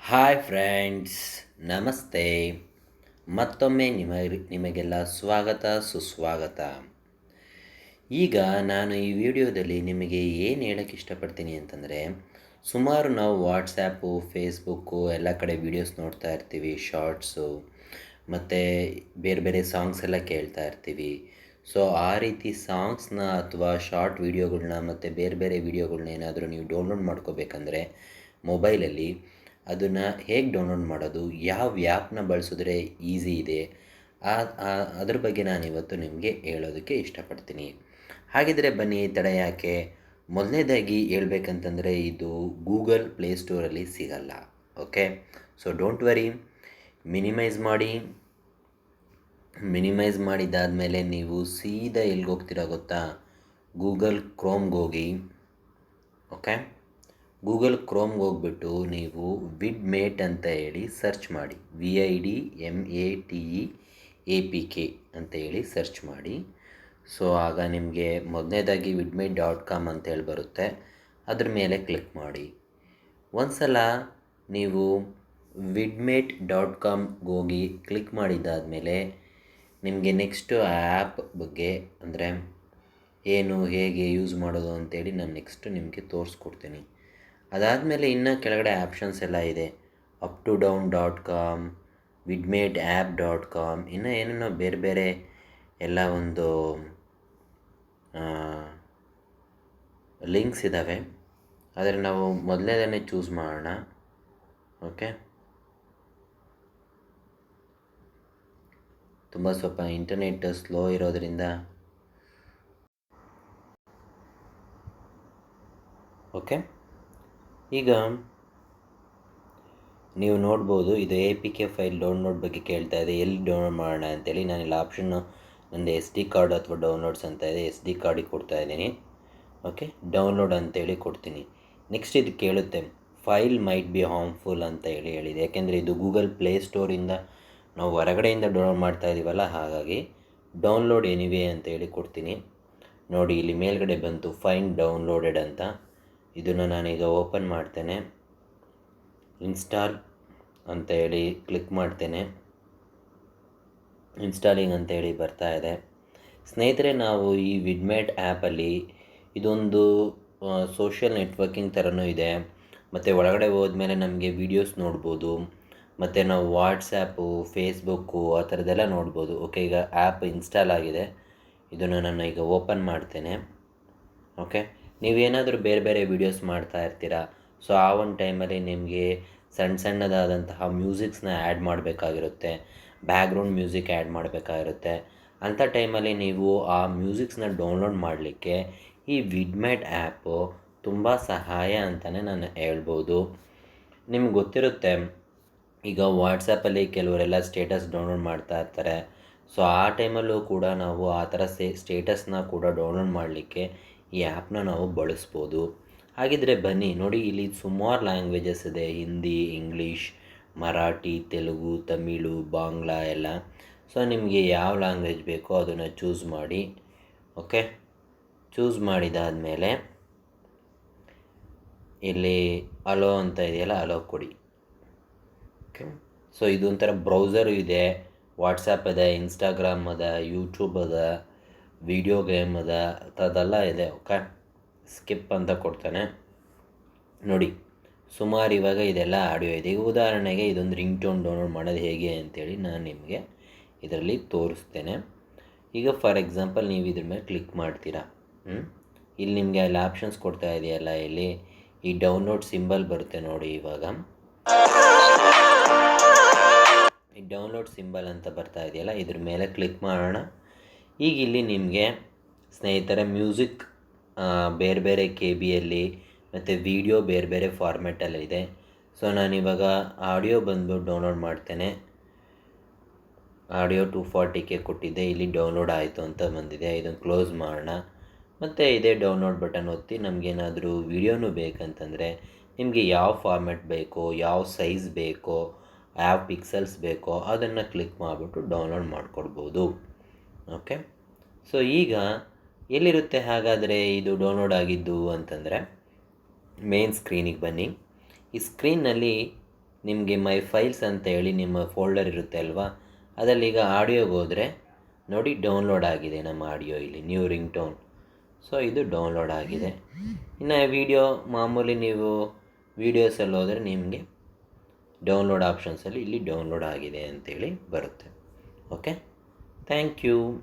Hi friends ನಮಸ್ತೆ. ಮತ್ತೊಮ್ಮೆ ನಿಮ ನಿಮಗೆಲ್ಲ ಸ್ವಾಗತ, ಸುಸ್ವಾಗತ. ಈಗ ನಾನು ಈ ವಿಡಿಯೋದಲ್ಲಿ ನಿಮಗೆ ಏನು ಹೇಳೋಕ್ಕೆ ಇಷ್ಟಪಡ್ತೀನಿ ಅಂತಂದರೆ, ಸುಮಾರು ನಾವು ವಾಟ್ಸ್ಯಾಪು ಫೇಸ್ಬುಕ್ಕು ಎಲ್ಲ ಕಡೆ ವೀಡಿಯೋಸ್ ನೋಡ್ತಾ ಇರ್ತೀವಿ ಶಾರ್ಟ್ಸು ಮತ್ತು ಬೇರೆ ಬೇರೆ ಸಾಂಗ್ಸ್ ಎಲ್ಲ ಕೇಳ್ತಾ ಇರ್ತೀವಿ. ಸೊ ಆ ರೀತಿ ಸಾಂಗ್ಸ್ನ ಅಥವಾ ಶಾರ್ಟ್ ವೀಡಿಯೋಗಳ್ನ ಮತ್ತು ಬೇರೆ ಬೇರೆ ವೀಡಿಯೋಗಳ್ನ ಏನಾದರೂ ನೀವು ಡೌನ್ಲೋಡ್ ಮಾಡ್ಕೋಬೇಕಂದ್ರೆ ಮೊಬೈಲಲ್ಲಿ ಅದನ್ನು ಹೇಗೆ ಡೌನ್ಲೋಡ್ ಮಾಡೋದು, ಯಾವ ಆ್ಯಪ್ನ ಬಳಸಿದ್ರೆ ಈಸಿ ಇದೆ ಅದ್ರ ಬಗ್ಗೆ ನಾನು ಇವತ್ತು ನಿಮಗೆ ಹೇಳೋದಕ್ಕೆ ಇಷ್ಟಪಡ್ತೀನಿ. ಹಾಗಿದ್ರೆ ಬನ್ನಿ ತಡ ಯಾಕೆ? ಮೊದಲನೇದಾಗಿ ಹೇಳ್ಬೇಕಂತಂದರೆ ಇದು ಗೂಗಲ್ ಪ್ಲೇಸ್ಟೋರಲ್ಲಿ ಸಿಗಲ್ಲ okay so don't worry minimize ಮಾಡಿ. ಮಿನಿಮೈಸ್ ಮಾಡಿದ್ದಾದಮೇಲೆ ನೀವು ಸೀದಾ ಎಲ್ಲಿಗೆ ಹೋಗ್ತೀರಾ ಗೊತ್ತಾ? ಗೂಗಲ್ ಕ್ರೋಮ್ಗೋಗಿ ಓಕೆ ಗೂಗಲ್ ಕ್ರೋಮ್ಗೆ ಹೋಗ್ಬಿಟ್ಟು ನೀವು ವಿಡ್ ಮೇಟ್ ಅಂತ ಹೇಳಿ ಸರ್ಚ್ ಮಾಡಿ. V I D M A T E A P K ಅಂತ ಹೇಳಿ ಸರ್ಚ್ ಮಾಡಿ. ಸೊ, ಆಗ ನಿಮಗೆ ಮೊದಲನೇದಾಗಿ ವಿಡ್ಮೇಟ್ ಡಾಟ್ ಕಾಮ್ ಅಂತ ಹೇಳಿ ಬರುತ್ತೆ. ಅದ್ರ ಮೇಲೆ ಕ್ಲಿಕ್ ಮಾಡಿ. ಒಂದ್ಸಲ ನೀವು ವಿಡ್ಮೇಟ್ ಡಾಟ್ ಕಾಮ್ಗೆ ಹೋಗಿ ಕ್ಲಿಕ್ ಮಾಡಿದ್ದಾದಮೇಲೆ ನಿಮಗೆ ನೆಕ್ಸ್ಟು ಆ್ಯಪ್ ಬಗ್ಗೆ ಅಂದರೆ ಏನು, ಹೇಗೆ ಯೂಸ್ ಮಾಡೋದು ಅಂತೇಳಿ ನಾನು ನೆಕ್ಸ್ಟು ನಿಮಗೆ ತೋರಿಸ್ಕೊಡ್ತೀನಿ. ಅದಾದಮೇಲೆ ಇನ್ನು ಕೆಳಗಡೆ ಆಪ್ಷನ್ಸ್ ಎಲ್ಲ ಇದೆ. Up to down dot com VidMate app dot com ಇನ್ನೂ ಏನೇನೋ ಬೇರೆ ಬೇರೆ ಎಲ್ಲ ಒಂದು ಲಿಂಕ್ಸ್ ಇದ್ದಾವೆ ಆದರೆ ನಾವು ಮೊದಲನೇದನ್ನೇ ಚೂಸ್ ಮಾಡೋಣ. ಓಕೆ ತುಂಬ ಸ್ವಲ್ಪ ಇಂಟರ್ನೆಟ್ ಸ್ಲೋ ಇರೋದರಿಂದ. ಓಕೆ ಈಗ ನೀವು ನೋಡ್ಬೋದು, ಇದು A P K file download ಬಗ್ಗೆ ಕೇಳ್ತಾ ಇದೆ. ಎಲ್ಲಿ ಡೌನ್ಲೋಡ್ ಮಾಡೋಣ ಅಂತೇಳಿ ನಾನಿಲ್ಲಿ ಆಪ್ಷನ್ನು ನಂದು ಎಸ್ ಡಿ ಕಾರ್ಡ್ ಅಥವಾ ಡೌನ್ಲೋಡ್ಸ್ ಅಂತ ಇದೆ. ಎಸ್ ಡಿ ಕಾರ್ಡಿಗೆ ಕೊಡ್ತಾ ಇದ್ದೀನಿ. ಓಕೆ, ಡೌನ್ಲೋಡ್ ಅಂತೇಳಿ ಕೊಡ್ತೀನಿ. ನೆಕ್ಸ್ಟ್ ಇದು ಕೇಳುತ್ತೆ, ಫೈಲ್ ಮೈಟ್ ಬಿ ಹಾರ್ಮ್ಫುಲ್ ಅಂತ ಹೇಳಿ ಹೇಳಿದೆ. ಯಾಕೆಂದರೆ ಇದು ಗೂಗಲ್ ಪ್ಲೇ ಸ್ಟೋರಿಂದ ನಾವು ಹೊರಗಡೆಯಿಂದ ಡೌನ್ಲೋಡ್ ಮಾಡ್ತಾ ಇದ್ದೀವಲ್ಲ ಹಾಗಾಗಿ ಡೌನ್ಲೋಡ್ ಎನಿವೇ ಅಂತ ಹೇಳಿ ಕೊಡ್ತೀನಿ. ನೋಡಿ, ಇಲ್ಲಿ ಮೇಲ್ಗಡೆ ಬಂತು, ಫೈನ್ ಡೌನ್ಲೋಡೆಡ್ ಅಂತ. ಇದನ್ನು ನಾನೀಗ ಓಪನ್ ಮಾಡ್ತೇನೆ. ಇನ್ಸ್ಟಾಲ್ ಅಂತ ಹೇಳಿ ಕ್ಲಿಕ್ ಮಾಡ್ತೇನೆ. ಇನ್ಸ್ಟಾಲಿಂಗ್ ಅಂತ ಹೇಳಿ ಬರ್ತಾ ಇದೆ. ಸ್ನೇಹಿತರೆ, ನಾವು ಈ ವಿಡ್ಮೇಟ್ ಆ್ಯಪಲ್ಲಿ ಇದೊಂದು ಸೋಷಿಯಲ್ ನೆಟ್ವರ್ಕಿಂಗ್ ಥರನೂ ಇದೆ. ಮತ್ತು ಒಳಗಡೆ ಹೋದ್ಮೇಲೆ ನಮಗೆ ವೀಡಿಯೋಸ್ ನೋಡ್ಬೋದು. ಮತ್ತು ನಾವು ವಾಟ್ಸ್ಯಾಪು ಫೇಸ್ಬುಕ್ಕು, ಆ ಥರದ್ದೆಲ್ಲ ನೋಡ್ಬೋದು. ಓಕೆ, ಈಗ ಆ್ಯಪ್ ಇನ್ಸ್ಟಾಲ್ ಆಗಿದೆ. ಇದನ್ನು ನಾನು ಈಗ ಓಪನ್ ಮಾಡ್ತೇನೆ. ಓಕೆ? ನೀವೇನಾದರೂ ಬೇರೆ ಬೇರೆ ವೀಡಿಯೋಸ್ ಮಾಡ್ತಾ ಇರ್ತೀರಾ? ಸೊ ಆ ಒಂದು ಟೈಮಲ್ಲಿ ನಿಮಗೆ ಸಣ್ಣ ಸಣ್ಣದಾದಂತಹ ಮ್ಯೂಸಿಕ್ಸ್ನ ಆ್ಯಡ್ ಮಾಡಬೇಕಾಗಿರುತ್ತೆ. ಬ್ಯಾಕ್ಗ್ರೌಂಡ್ ಮ್ಯೂಸಿಕ್ ಆ್ಯಡ್ ಮಾಡಬೇಕಾಗಿರುತ್ತೆ. ಅಂಥ ಟೈಮಲ್ಲಿ ನೀವು ಆ ಮ್ಯೂಸಿಕ್ಸ್ನ ಡೌನ್ಲೋಡ್ ಮಾಡಲಿಕ್ಕೆ ಈ ವಿಡ್ಮೆಟ್ ಆ್ಯಪು ತುಂಬ ಸಹಾಯ ಅಂತಲೇ ನಾನು ಹೇಳ್ಬೋದು. ನಿಮ್ಗೆ ಗೊತ್ತಿರುತ್ತೆ, ಈಗ ವಾಟ್ಸಪ್ಪಲ್ಲಿ ಕೆಲವರೆಲ್ಲ ಸ್ಟೇಟಸ್ ಡೌನ್ಲೋಡ್ ಮಾಡ್ತಾ ಇರ್ತಾರೆ. ಸೊ ಆ ಟೈಮಲ್ಲೂ ಕೂಡ ನಾವು ಆ ಥರ ಸೇ ಸ್ಟೇಟಸ್ನ ಕೂಡ ಡೌನ್ಲೋಡ್ ಮಾಡಲಿಕ್ಕೆ ಈ ಆ್ಯಪ್ನ ನಾವು ಬಳಸ್ಬೋದು. ಹಾಗಿದ್ರೆ ಬನ್ನಿ, ನೋಡಿ ಇಲ್ಲಿ ಸುಮಾರು ಲ್ಯಾಂಗ್ವೇಜಸ್ ಇದೆ. ಹಿಂದಿ ಇಂಗ್ಲೀಷ್ ಮರಾಠಿ, ತೆಲುಗು, ತಮಿಳು, ಬಾಂಗ್ಲಾ ಎಲ್ಲ. ಸೊ ನಿಮಗೆ ಯಾವ ಲ್ಯಾಂಗ್ವೇಜ್ ಬೇಕೋ ಅದನ್ನು ಚೂಸ್ ಮಾಡಿ ಓಕೆ ಚೂಸ್ ಮಾಡಿದಾದಮೇಲೆ ಇಲ್ಲಿ ಅಲೋ ಅಂತ ಇದೆಯಲ್ಲ ಅಲೋ ಕೊಡಿ. ಓಕೆ ಸೊ ಇದೊಂಥರ ಬ್ರೌಸರು ಇದೆ. ವಾಟ್ಸಪ್ ಇದೆ ಇನ್ಸ್ಟಾಗ್ರಾಮ್ ಅದ ಯೂಟ್ಯೂಬ್ ಅದ ವಿಡಿಯೋ ಗೇಮ್ ಅದ ಅದೆಲ್ಲ ಇದೆ ಓಕೆ ಸ್ಕಿಪ್ ಅಂತ ಕೊಡ್ತಾನೆ. ನೋಡಿ, ಸುಮಾರು ಇವಾಗ ಇದೆಲ್ಲ ಆಡಿಯೋ ಇದೆ. ಈಗ ಉದಾಹರಣೆಗೆ ಇದೊಂದು ರಿಂಗ್ ಟೋನ್ ಡೌನ್ಲೋಡ್ ಮಾಡೋದು ಹೇಗೆ ಅಂತೇಳಿ ನಾನು ನಿಮಗೆ ಇದರಲ್ಲಿ ತೋರಿಸ್ತೇನೆ. ಈಗ ಫಾರ್ ಎಕ್ಸಾಂಪಲ್ ನೀವು ಇದ್ರ ಮೇಲೆ ಕ್ಲಿಕ್ ಮಾಡ್ತೀರಾ? ಇಲ್ಲಿ ನಿಮಗೆ ಅಲ್ಲಿ ಆಪ್ಷನ್ಸ್ ಕೊಡ್ತಾ ಇದೆಯಲ್ಲ ಇಲ್ಲಿ. ಈ ಡೌನ್ಲೋಡ್ ಸಿಂಬಲ್ ಬರುತ್ತೆ ನೋಡಿ ಇವಾಗ. ಈ ಡೌನ್ಲೋಡ್ ಸಿಂಬಲ್ ಅಂತ ಬರ್ತಾ ಇದೆಯಲ್ಲ, ಇದ್ರ ಮೇಲೆ ಕ್ಲಿಕ್ ಮಾಡೋಣ. ಈಗ ಇಲ್ಲಿ ನಿಮಗೆ ಸ್ನೇಹಿತರೆ ಮ್ಯೂಸಿಕ್ ಬೇರೆ ಬೇರೆ ಕೆ ಬಿಯಲ್ಲಿ ಮತ್ತು ವಿಡಿಯೋ ಬೇರೆ ಬೇರೆ ಫಾರ್ಮೆಟಲ್ಲಿದೆ ಸೊ ನಾನಿವಾಗ ಆಡಿಯೋ ಬಂದ್ಬಿಟ್ಟು ಡೌನ್ಲೋಡ್ ಮಾಡ್ತೇನೆ. ಆಡಿಯೋ ಟು ಫಾರ್ಟಿ ಕೆ ಕೊಟ್ಟಿದ್ದೆ, ಇಲ್ಲಿ ಡೌನ್ಲೋಡ್ ಆಯಿತು ಅಂತ ಬಂದಿದೆ. ಇದನ್ನು ಕ್ಲೋಸ್ ಮಾಡೋಣ. ಮತ್ತು ಇದೇ ಡೌನ್ಲೋಡ್ ಬಟನ್ ಒತ್ತಿ ನಮಗೇನಾದರೂ ವೀಡಿಯೋನೂ ಬೇಕಂತಂದರೆ ನಿಮಗೆ ಯಾವ ಫಾರ್ಮ್ಯಾಟ್ ಬೇಕೋ, ಯಾವ ಸೈಜ್ ಬೇಕೋ, ಯಾವ ಪಿಕ್ಸೆಲ್ಸ್ ಬೇಕೋ ಅದನ್ನು ಕ್ಲಿಕ್ ಮಾಡಿಬಿಟ್ಟು ಡೌನ್ಲೋಡ್ ಮಾಡಿಕೊಡ್ಬೋದು. ಓಕೆ ಸೊ ಈಗ ಎಲ್ಲಿರುತ್ತೆ ಹಾಗಾದರೆ ಇದು ಡೌನ್ಲೋಡ್ ಆಗಿದ್ದು ಅಂತಂದರೆ ಮೇನ್ ಸ್ಕ್ರೀನಿಗೆ ಬನ್ನಿ. ಈ ಸ್ಕ್ರೀನ್ನಲ್ಲಿ ನಿಮಗೆ ಮೈ ಫೈಲ್ಸ್ ಅಂತ ಹೇಳಿ ನಿಮ್ಮ ಫೋಲ್ಡರ್ ಇರುತ್ತೆ ಅಲ್ವಾ? ಅದರಲ್ಲಿ ಈಗ ಆಡಿಯೋಗೆ ಹೋದರೆ ನೋಡಿ ಡೌನ್ಲೋಡ್ ಆಗಿದೆ ನಮ್ಮ ಆಡಿಯೋ ಇಲ್ಲಿ ನ್ಯೂ ರಿಂಗ್ ಟೋನ್ ಸೊ ಇದು ಡೌನ್ಲೋಡ್ ಆಗಿದೆ. ಇನ್ನು ವಿಡಿಯೋ ಮಾಮೂಲಿ ನೀವು ವೀಡಿಯೋಸಲ್ಲಿ ಹೋದರೆ ನಿಮಗೆ ಡೌನ್ಲೋಡ್ ಆಪ್ಷನ್ಸಲ್ಲಿ ಇಲ್ಲಿ ಡೌನ್ಲೋಡ್ ಆಗಿದೆ ಅಂತೇಳಿ ಬರುತ್ತೆ. Okay Thank you.